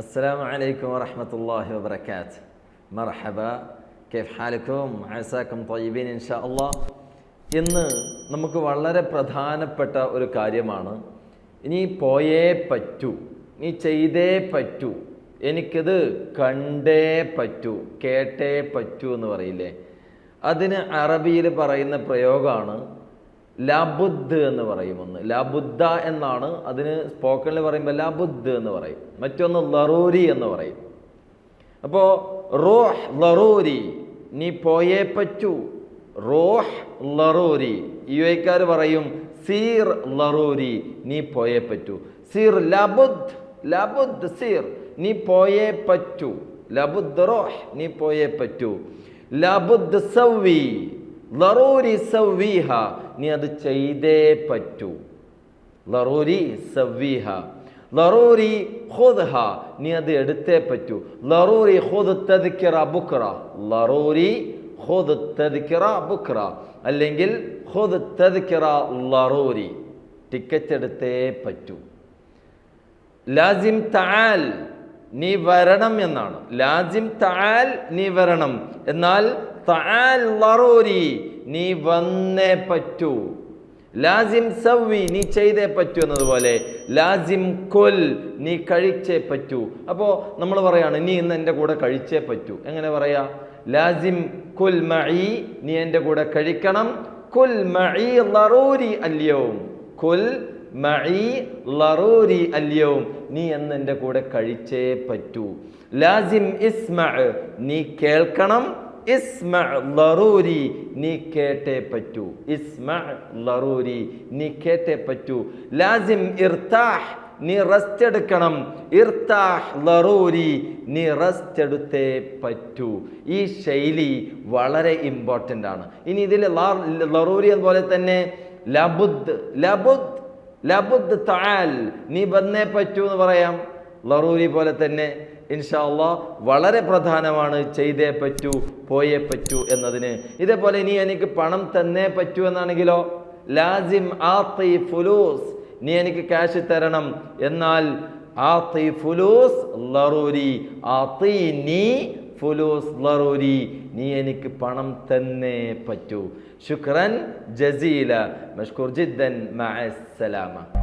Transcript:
السلام عليكم ورحمة الله وبركاته مرحبا كيف حالكم عساكم طيبين إن شاء الله ഇന്ന് നമുക്ക് വളരെ പ്രധാനപ്പെട്ട ഒരു കാര്യമാണ് ഇനി പോയേ പറ്റൂ നീ ചെയ്തേ പറ്റൂ എനിക്കിത് കണ്ടേ പറ്റൂ കേട്ടേ പറ്റൂ എന്ന് പറയില്ലേ അതിന് അറബിയിൽ പറയുന്ന പ്രയോഗമാണ് ലാബുദ് എന്ന് പറയും ഒന്ന്. ലാബുദ്ദ എന്നാണ് അതിന് സ്പോക്കണിൽ പറയുമ്പോൾ ലാബുദ് എന്ന് പറയും. മറ്റൊന്ന് ലറൂരി എന്ന് പറയും. അപ്പോൾ റോഹ് ലറൂരി നീ പോയേ പറ്റു. റോഹ് ലറൂരി യു എക്കാർ പറയും സീർ ലറൂരി നീ പോയേ പറ്റു. സീർ ലബുദ് ലബുദ് സീർ നീ പോയേ പറ്റു. ലബുദ് റോഹ് നീ പോയേ പറ്റു. ലബുദ് സവ്വി ലറൂരി സവ്വീഹ നീ അത് ചെയ്തേ പറ്റൂ. ലറൂരി സവീഹ ലറൂരി ഖുദ്ഹ. നീ അത് എടുത്തേ പറ്റൂ. ലറൂരി ഖുദ് തതിക്കറ ബുക്ര ലറൂരി ഖുദ് തതിക്കറ ബുക്ര അല്ലെങ്കിൽ ഖുദ് തതിക്കറ ലറൂരി. ടിക്കറ്റ് എടുത്തേ പറ്റൂ. ലാസിം തആൽ നീ വരണം എന്നാണ്. ലാജിം താൽ നീ വരണം എന്നാൽ ലറൂരി നീ വന്നേ പറ്റൂ. ലാസിം സവ്വി നീ ചെയ്തേ പറ്റൂ എന്നതുപോലെ. ലാസിം കൊൽ നീ കഴിച്ചേ പറ്റൂ. അപ്പോൾ നമ്മൾ പറയാണ് നീ ഇന്ന് എന്റെ കൂടെ കഴിച്ചേ പറ്റൂ. എങ്ങനെ പറയാ? ലാസിം കുൽ മഈ നീ എന്റെ കൂടെ കഴിക്കണം. കുൽ മഈ ലറൂരി അല്യവും കുൽ മഈ ലറൂരി അല്യവും നീ എന്ന് എന്റെ കൂടെ കഴിച്ചേ പറ്റൂ. ലാസിം ഇസ്മ നീ കേൾക്കണം. ഇസ്മ ലറൂരി നീ കേട്ടേ പറ്റൂ. ഇസ്മ ലറൂരി നീ കേട്ടേ പറ്റൂ. ലാസിം ഇർത്താഹ് നീ റെസ്റ്റ് എടുക്കണം. ഇർത്താഹ് ലറൂരി നീ റെസ്റ്റ് എടുത്തേ പറ്റൂ. ഈ ശൈലി വളരെ ഇമ്പോർട്ടന്റ് ആണ്. ഇനി ഇതിൽ ലറൂരി അതുപോലെ തന്നെ ലബുദ് ലബുദ് ലബുദ് താൽ നീ വന്നേ പറ്റൂ എന്ന് പറയാം. ലറൂരി പോലെ തന്നെ ഇൻഷാ അള്ളാ വളരെ പ്രധാനമാണ് ചെയ്തേ പറ്റൂ പോയേ പറ്റൂ എന്നതിന്. ഇതേപോലെ നീ എനിക്ക് പണം തന്നേ പറ്റൂ എന്നാണെങ്കിലോ? ലാസിം ആത്തി ഫുലൂസ് നീ എനിക്ക് ക്യാഷ് തരണം. എന്നാൽ ആത്തി ഫുലൂസ് ലറൂരി ആത്തി നീ ഫുലൂസ് ലറൂരി നീ എനിക്ക് പണം തന്നേ പറ്റൂ. ശുക്രൻ ജസീല മഷ്കൂർ ജിദ്ദൻ മഅസ്സലാമ സലാമ.